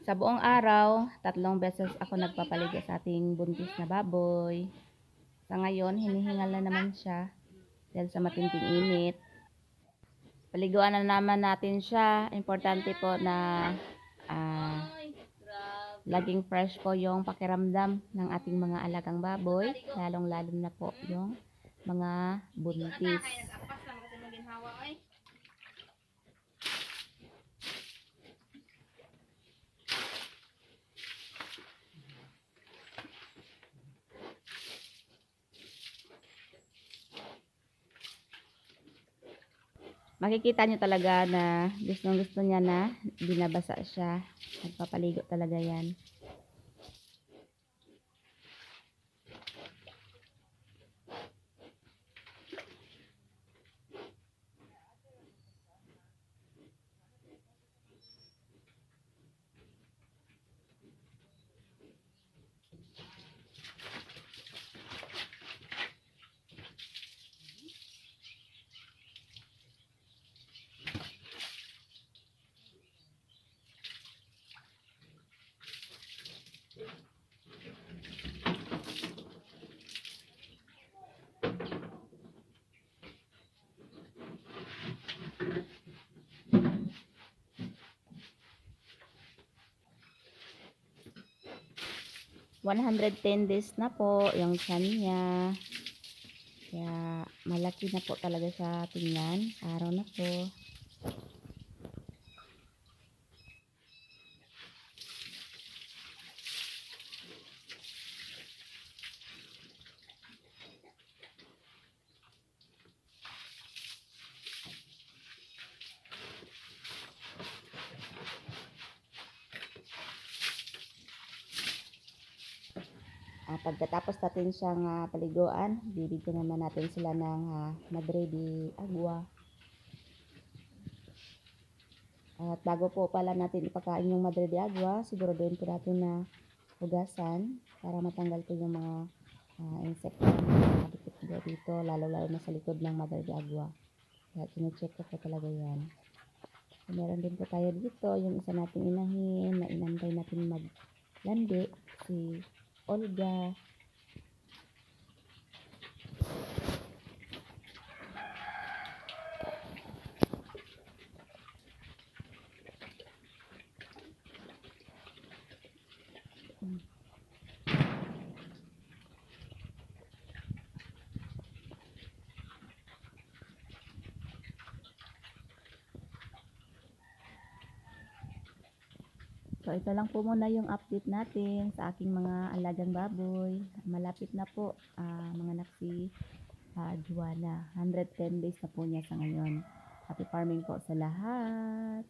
Sa buong araw, tatlong beses ako nagpapaligo sa ating buntis na baboy. Sa ngayon, hinihingal na naman siya dahil sa matinding init. Paliguan na naman natin siya. Importante po na ah, laging fresh po yung pakiramdam ng ating mga alagang baboy. Lalong-lalo na po yung mga buntis. Makikita nyo talaga na gustong gusto niya na binabasa siya. Nagpapaligo talaga yan. $110 days na po yung tiyan niya. Kaya malaki na po talaga sa tingnan. Araw na po. Ah, pagkatapos natin siyang ah, paliguan, bibigyan naman natin sila ng ah, madre de agua. At bago po pala natin ipakain yung madre de agua, siguraduhin po natin na hugasan para matanggal po yung mga ah, insekto na nakadikit dito, lalo-lalo na sa likod ng madre de agua. Kaya chinecheck ko po talaga yan. So, meron din po tayo dito, yung isa nating inahin na inantay natin maglandi, si Olga. So, ito lang po muna yung update natin sa aking mga alagang baboy. Malapit na po, ah, mga naksi uh, Juana. 110 days na po niya sa ngayon. Happy farming po sa lahat.